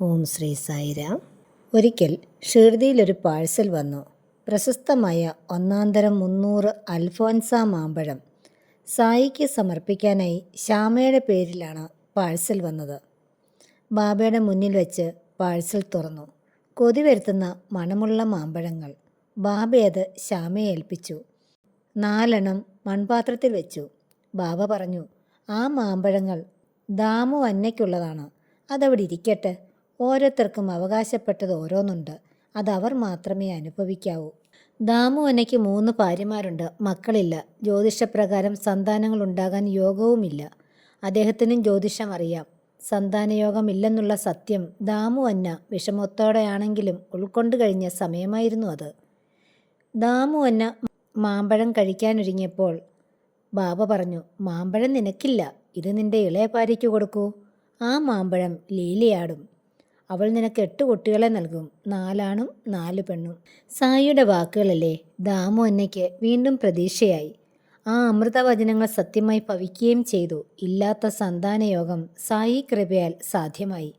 ഓം ശ്രീ സായിരാം. ഒരിക്കൽ ഷിർദിയിലൊരു പാഴ്സൽ വന്നു. പ്രശസ്തമായ ഒന്നാന്തരം മുന്നൂറ് അൽഫോൻസ മാമ്പഴം സായിക്ക് സമർപ്പിക്കാനായി ശ്യാമയുടെ പേരിലാണ് പാഴ്സൽ വന്നത്. ബാബയുടെ മുന്നിൽ വെച്ച് പാഴ്സൽ തുറന്നു. കൊതി വരുത്തുന്ന മണമുള്ള മാമ്പഴങ്ങൾ. ബാബ അത് ശ്യാമയെ ഏൽപ്പിച്ചു. നാലെണ്ണം മൺപാത്രത്തിൽ വെച്ചു. ബാബ പറഞ്ഞു ആ മാമ്പഴങ്ങൾ ദാമു അന്നയ്ക്കുള്ളതാണ് അതവിടെ ഇരിക്കട്ടെ. ഓരോരുത്തർക്കും അവകാശപ്പെട്ടത് ഓരോന്നുണ്ട്. അതവർ മാത്രമേ അനുഭവിക്കാവൂ. ദാമു അനയ്ക്ക് മൂന്ന് ഭാര്യമാരുണ്ട്. മക്കളില്ല. ജ്യോതിഷപ്രകാരം സന്താനങ്ങൾ ഉണ്ടാകാൻ യോഗവുമില്ല. അദ്ദേഹത്തിനും ജ്യോതിഷം അറിയാം. സന്താനയോഗമില്ലെന്നുള്ള സത്യം ദാമു അന്ന വിഷമത്തോടെയാണെങ്കിലും ഉൾക്കൊണ്ടു കഴിഞ്ഞ സമയമായിരുന്നു അത്. ദാമു അന്ന മാമ്പഴം കഴിക്കാനൊരുങ്ങിയപ്പോൾ ബാബ പറഞ്ഞു മാമ്പഴം നിനക്കില്ല. ഇത് നിന്റെ ഇളയ ഭാര്യയ്ക്ക് കൊടുക്കൂ. ആ മാമ്പഴം ലീലയാടും. അവൾ നിനക്ക് എട്ട് കുട്ടികളെ നൽകും. നാലാണും നാല് പെണ്ണും. സായിയുടെ വാക്കുകളല്ലേ ദാമു അന്നയ്ക്ക് വീണ്ടും പ്രതീക്ഷയായി. ആ അമൃതവചനങ്ങൾ സത്യമായി ഭവിക്കുകയും ചെയ്തു. ഇല്ലാത്ത സന്താനയോഗം സായി കൃപയാൽ സാധ്യമായി.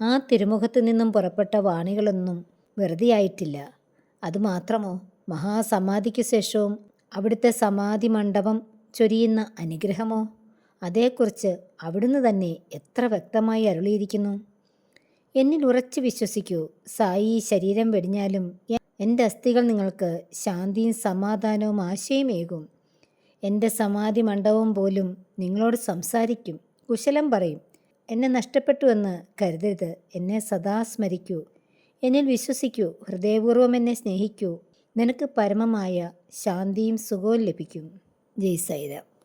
ആ തിരുമുഖത്തു നിന്നും പുറപ്പെട്ട വാണികളൊന്നും വെറുതെയായിട്ടില്ല. അതുമാത്രമോ? മഹാസമാധിക്ക് ശേഷവും അവിടുത്തെ സമാധി മണ്ഡപം ചൊരിയുന്ന അനുഗ്രഹമോ? അതേക്കുറിച്ച് അവിടുന്ന് തന്നെ എത്ര വ്യക്തമായി അരുളിയിരിക്കുന്നു? എന്നിൽ ഉറച്ചു വിശ്വസിക്കൂ. സായി ശരീരം വെടിഞ്ഞാലും എന്റെ അസ്ഥികൾ നിങ്ങൾക്ക് ശാന്തിയും സമാധാനവും ആശയമേകും. എന്റെ സമാധി മണ്ഡപം പോലും നിങ്ങളോട് സംസാരിക്കും. കുശലം പറയും. എന്നെ നഷ്ടപ്പെട്ടുവെന്ന് കരുതരുത്. എന്നെ സദാ സ്മരിക്കൂ. എന്നിൽ വിശ്വസിക്കൂ. ഹൃദയപൂർവം എന്നെ സ്നേഹിക്കൂ. നിനക്ക് പരമമായ ശാന്തിയും സുഖവും ലഭിക്കും. ജയ് സൈരാം